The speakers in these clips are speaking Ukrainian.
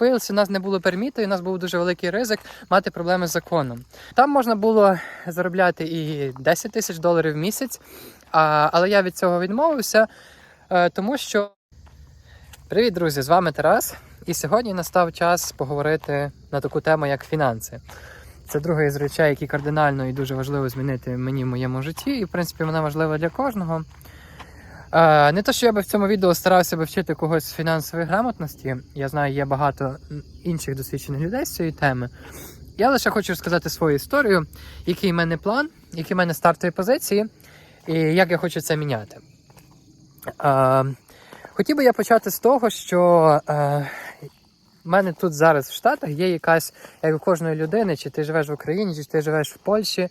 Виявилося, у нас не було перміту, і у нас був дуже великий ризик мати проблеми з законом. Там можна було заробляти і 10 тисяч доларів в місяць, а, але я від цього відмовився, е, тому що. Привіт, друзі! З вами Тарас. І сьогодні настав час поговорити на таку тему, як фінанси. Це друга із речей, які кардинально і дуже важливо змінити мені в моєму житті, і в принципі вона важлива для кожного. Е, Не то, що я би в цьому відео старався би вчити когось фінансової грамотності. Я знаю, є багато інших досвідчених людей з цієї теми. Я лише хочу розказати свою історію, який в мене план, які в мене стартові позиції, і як я хочу це міняти. Е, Хотів би я почати з того, що е, в мене тут зараз в Штатах є якась, як у кожної людини, чи ти живеш в Україні, чи ти живеш в Польщі,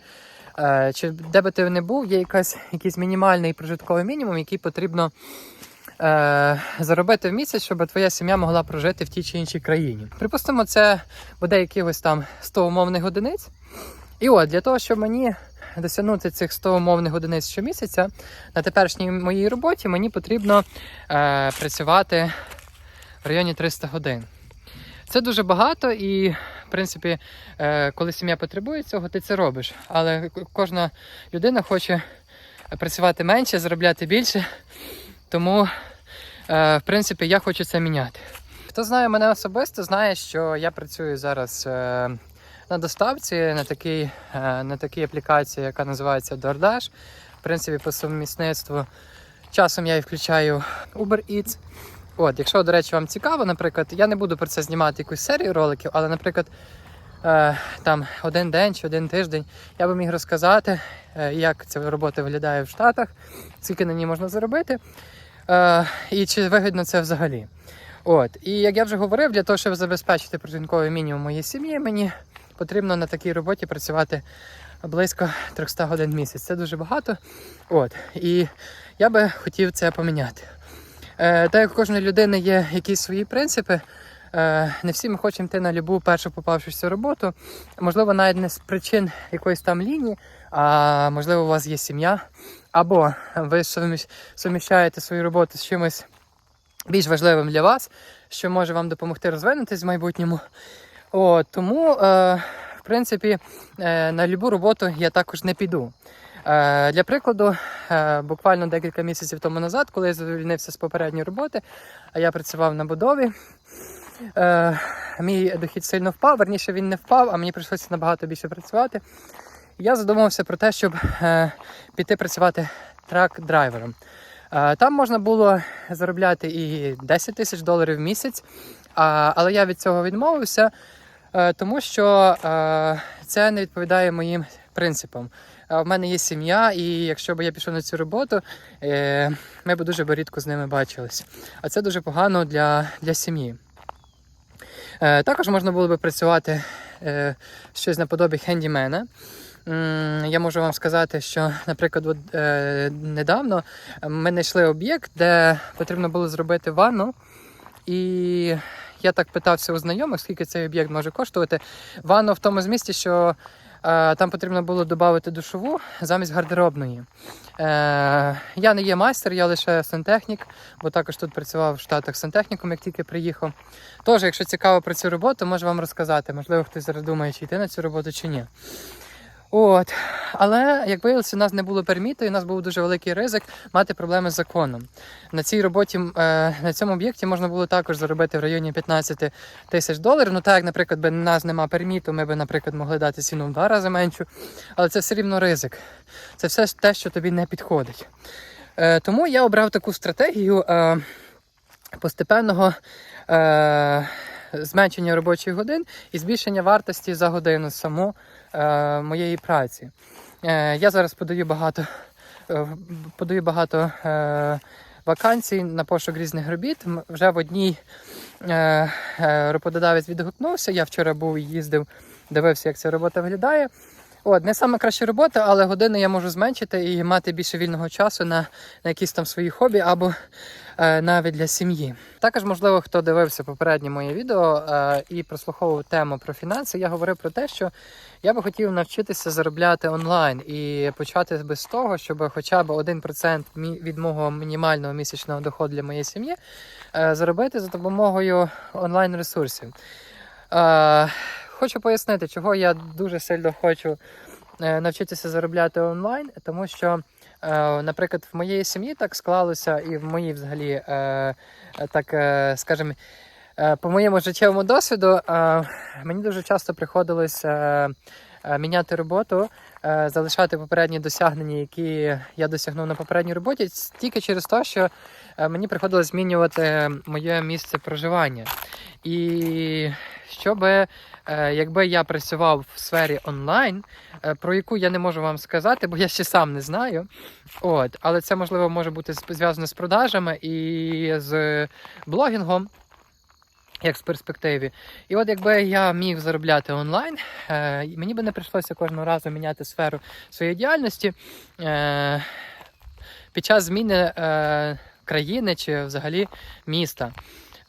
чи де би ти не був, є якась, якийсь мінімальний прожитковий мінімум, який потрібно е, заробити в місяць, щоб твоя сім'я могла прожити в тій чи іншій країні. Припустимо, це буде якихось там 100 умовних одиниць. І от для того, щоб мені досягнути цих 100 умовних одиниць щомісяця, на теперішній моїй роботі мені потрібно е, працювати в районі 300 годин. Це дуже багато, і, в принципі, е, коли сім'я потребує цього, ти це робиш. Але кожна людина хоче працювати менше, заробляти більше. Тому, е, в принципі, я хочу це міняти. Хто знає мене особисто, знає, що я працюю зараз е, на доставці на такій, на такій аплікації, яка називається DoorDash. В принципі, по сумісництву. Часом я і включаю Uber Eats. От, якщо, до речі, вам цікаво, наприклад, я не буду про це знімати якусь серію роликів, але, наприклад, е, там один день чи один тиждень я би міг розказати, е, як ця робота виглядає в Штатах, скільки на ній можна заробити, е, і чи вигідно це взагалі. От, і як я вже говорив, для того, щоб забезпечити прожитковий мінімум моєї сім'ї, мені потрібно на такій роботі працювати близько 300 годин в місяць. Це дуже багато. От, і я би хотів це поміняти. Е, так як у кожної людини є якісь свої принципи, е, не всі ми хочемо йти на любу першу попавшуся роботу. Можливо, навіть не з причин якоїсь там лінії, а можливо, у вас є сім'я, або ви суміщаєте свою роботу з чимось більш важливим для вас, що може вам допомогти розвинутись в майбутньому. От, тому, е, в принципі, е, на любу роботу я також не піду. Е, Для прикладу, е, буквально декілька місяців тому назад, коли я звільнився з попередньої роботи, а я працював на будові. е, Мій дохід сильно впав, верніше він не впав, а мені прийшлося набагато більше працювати. Я задумався про те, щоб піти працювати трак-драйвером. Там можна було заробляти і 10 тисяч доларів в місяць, але я від цього відмовився, тому що це не відповідає моїм принципам. В мене є сім'я, і якщо б я пішов на цю роботу, е, ми б дуже рідко з ними бачилися. А це дуже погано для, для сім'ї. Е, Також можна було би працювати е, щось наподобі хендімена. Я можу вам сказати, що, наприклад, недавно ми знайшли об'єкт, де потрібно було зробити ванну. І я так питався у знайомих, скільки цей об'єкт може коштувати. Ванну в тому змісті, що там потрібно було додати душову замість гардеробної. Е, я не є майстер, я лише сантехнік, бо також тут працював в Штатах сантехніком, як тільки приїхав. Тож, якщо цікаво про цю роботу, можу вам розказати. Можливо, хтось зараз думає, чи йти на цю роботу, чи ні. От. Але, як виявилося, у нас не було перміту, і у нас був дуже великий ризик мати проблеми з законом. На цій роботі, е, на цьому об'єкті можна було також заробити в районі 15 тисяч доларів. Ну так, як, наприклад, би у нас нема перміту, ми би, наприклад, могли дати ціну в два рази меншу. Але це все рівно ризик. Це все те, що тобі не підходить. Е, Тому я обрав таку стратегію е, постепенного. Зменшення робочих годин і збільшення вартості за годину саму е, моєї праці. Е, я зараз подаю багато, е, подаю багато е, вакансій на пошук різних робіт. Вже в одній е, е, роботодавець відгукнувся. Я вчора був і їздив, дивився, як ця робота виглядає. От, не саме краща робота, але години я можу зменшити і мати більше вільного часу на, на якісь там свої хобі або е, навіть для сім'ї. Також, можливо, хто дивився попереднє моє відео е, і прослуховував тему про фінанси, я говорив про те, що я би хотів навчитися заробляти онлайн і почати би з того, щоб хоча б 1% від мого мінімального місячного доходу для моєї сім'ї е, заробити за допомогою онлайн-ресурсів. Е, Хочу пояснити, чого я дуже сильно хочу е, навчитися заробляти онлайн, тому що, е, наприклад, в моєї сім'ї так склалося, і в моїй взагалі, е, так скажімо, по моєму життєвому досвіду, мені дуже часто приходилось міняти роботу, залишати попередні досягнення, які я досягнув на попередній роботі, тільки через те, що мені приходилось змінювати моє місце проживання. І щоби Е, Якби я працював в сфері онлайн, е, про яку я не можу вам сказати, бо я ще сам не знаю. От, але це можливо може бути зв'язано з продажами і з блогінгом, як з перспективі. І от якби я міг заробляти онлайн, е, мені би не прийшлося кожного разу міняти сферу своєї діяльності е, під час зміни е, країни чи взагалі міста.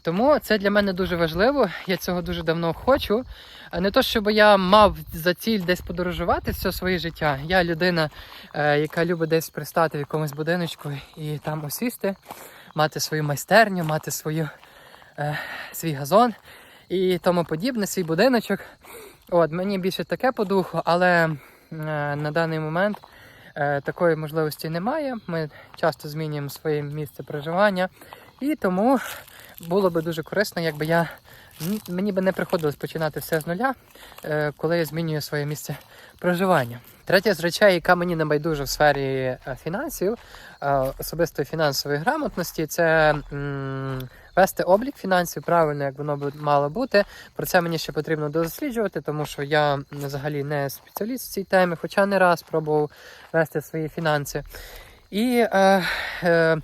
Тому це для мене дуже важливо. Я цього дуже давно хочу. Не то, щоб я мав за ціль десь подорожувати все своє життя. Я людина, е, яка любить десь пристати в якомусь будиночку і там осісти, мати свою майстерню, мати свою, е, свій газон і тому подібне, свій будиночок. От, мені більше таке по духу, але е, на даний момент е, такої можливості немає. Ми часто змінюємо своє місце проживання, і тому було би дуже корисно, якби я мені би не приходилось починати все з нуля, е, коли я змінюю своє місце проживання. Третя з речей, яка мені не байдужа в сфері е, фінансів, е, особистої фінансової грамотності, це вести облік фінансів правильно, як воно мало бути. Про це мені ще потрібно досліджувати, тому що я взагалі не спеціаліст в цій темі, хоча не раз пробував вести свої фінанси. І е, е,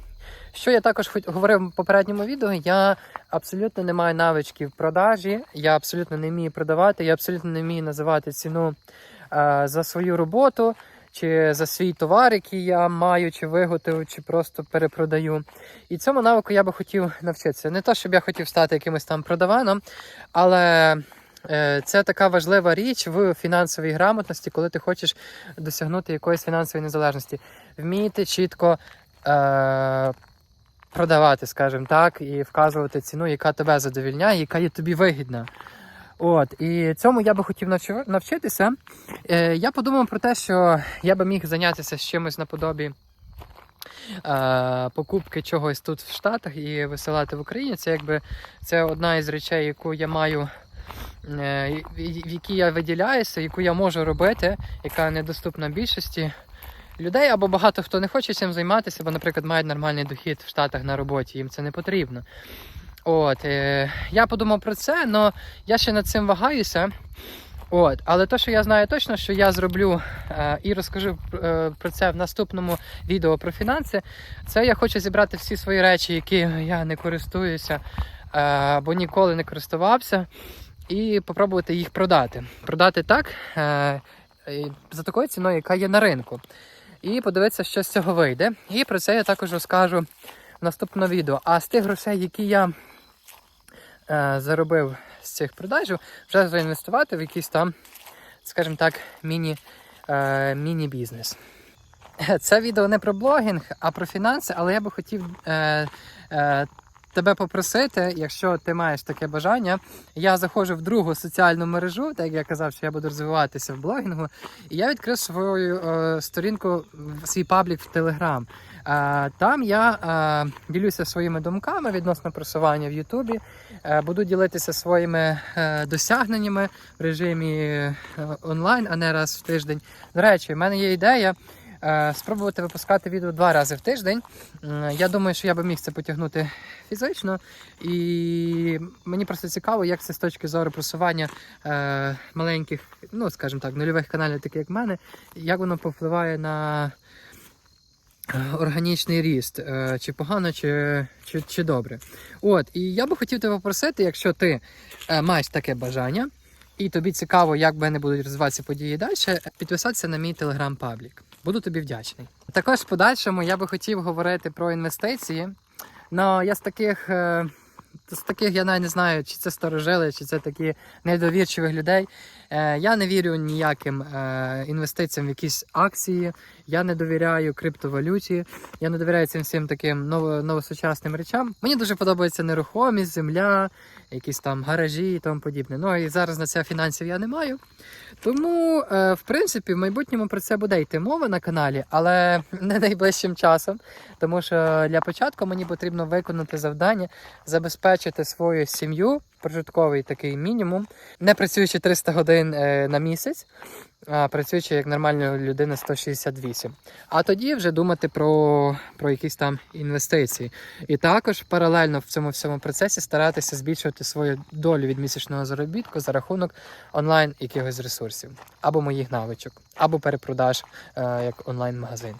що я також говорив в попередньому відео, я абсолютно не маю навичків в продажі, я абсолютно не вмію продавати, я абсолютно не вмію називати ціну е, за свою роботу чи за свій товар, який я маю, чи виготовив, чи просто перепродаю. І цьому навику я би хотів навчитися. Не то, щоб я хотів стати якимось там продаваном, але е, це така важлива річ в фінансовій грамотності, коли ти хочеш досягнути якоїсь фінансової незалежності. Вміти чітко. Е, продавати, скажімо так, і вказувати ціну, яка тебе задовільняє, яка є тобі вигідна. От, і цьому я би хотів навчи- навчитися. Е, я подумав про те, що я би міг зайнятися з чимось наподобі е, покупки чогось тут в Штатах і висилати в Україні. Це якби це одна із речей, яку я маю. е, в якій я виділяюся, яку я можу робити, яка недоступна більшості людей, або багато хто не хоче цим займатися, бо, наприклад, мають нормальний дохід в Штатах на роботі, їм це не потрібно. От, е, я подумав про це, але я ще над цим вагаюся. От, але то, що я знаю точно, що я зроблю е, і розкажу е, про це в наступному відео про фінанси, це я хочу зібрати всі свої речі, які я не користуюся е, або ніколи не користувався, і попробувати їх продати. Продати так е, за такою ціною, яка є на ринку. І подивитися, що з цього вийде. І про це я також розкажу в наступному відео. А з тих грошей, які я е, заробив з цих продажів, вже заінвестувати в якийсь там, скажімо так, міні, е, міні-бізнес. Це відео не про блогінг, а про фінанси, але я би хотів е, е, тебе попросити, якщо ти маєш таке бажання. Я заходжу в другу соціальну мережу, так як я казав, що я буду розвиватися в блогінгу, і я відкрив свою е, сторінку, свій паблік в Телеграм. Е, там я е, ділюся своїми думками відносно просування в Ютубі. Е, буду ділитися своїми е, досягненнями в режимі е, онлайн, а не раз в тиждень. До речі, в мене є ідея. Е, Спробувати випускати відео два рази в тиждень. Я думаю, що я би міг це потягнути фізично, і мені просто цікаво, як це з точки зору просування е, маленьких, ну скажімо так, нульових каналів, таких як в мене, як воно повпливає на е, органічний ріст, чи погано, чи, чи, чи добре. От, і я би хотів тебе попросити, якщо ти маєш таке бажання, і тобі цікаво, як мене будуть розвиватися події далі, підписатися на мій телеграм-паблік. Буду тобі вдячний. Також в подальшому я би хотів говорити про інвестиції. Но я з таких е, з таких я навіть не знаю, чи це старожили, чи це такі недовірчивих людей. Е, я не вірю ніяким е, інвестиціям в якісь акції, я не довіряю криптовалюті, я не довіряю цим всім таким ново, новосучасним речам. Мені дуже подобається нерухомість, земля, якісь там гаражі і тому подібне. Ну і зараз на це фінансів я не маю. Тому, е, в принципі, в майбутньому про це буде йти мова на каналі, але не найближчим часом. Тому що для початку мені потрібно виконати завдання, забезпечити свою сім'ю, прожитковий такий мінімум, не працюючи 300 годин е, на місяць, а працюючи як нормальна людина 168. А тоді вже думати про, про якісь там інвестиції. І також паралельно в цьому всьому процесі старатися збільшувати свою долю від місячного заробітку за рахунок онлайн якихось ресурсів, або моїх навичок, або перепродаж е, як онлайн-магазин.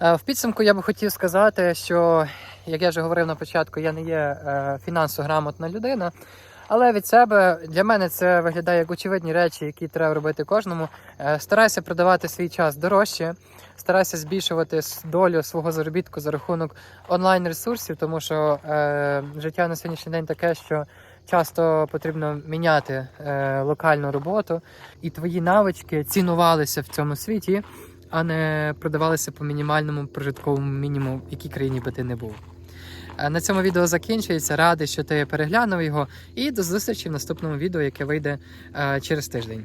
Е, В підсумку я би хотів сказати, що, як я вже говорив на початку, я не є фінансово грамотна людина. Але від себе для мене це виглядає як очевидні речі, які треба робити кожному. Е, Старайся продавати свій час дорожче, старайся збільшувати долю свого заробітку за рахунок онлайн-ресурсів, тому що е, життя на сьогоднішній день таке, що часто потрібно міняти е, локальну роботу, і твої навички цінувалися в цьому світі, а не продавалися по мінімальному прожитковому мінімуму, в якій країні би ти не був. Е, На цьому відео закінчується. Радий, що ти переглянув його. І до зустрічі в наступному відео, яке вийде е, через тиждень.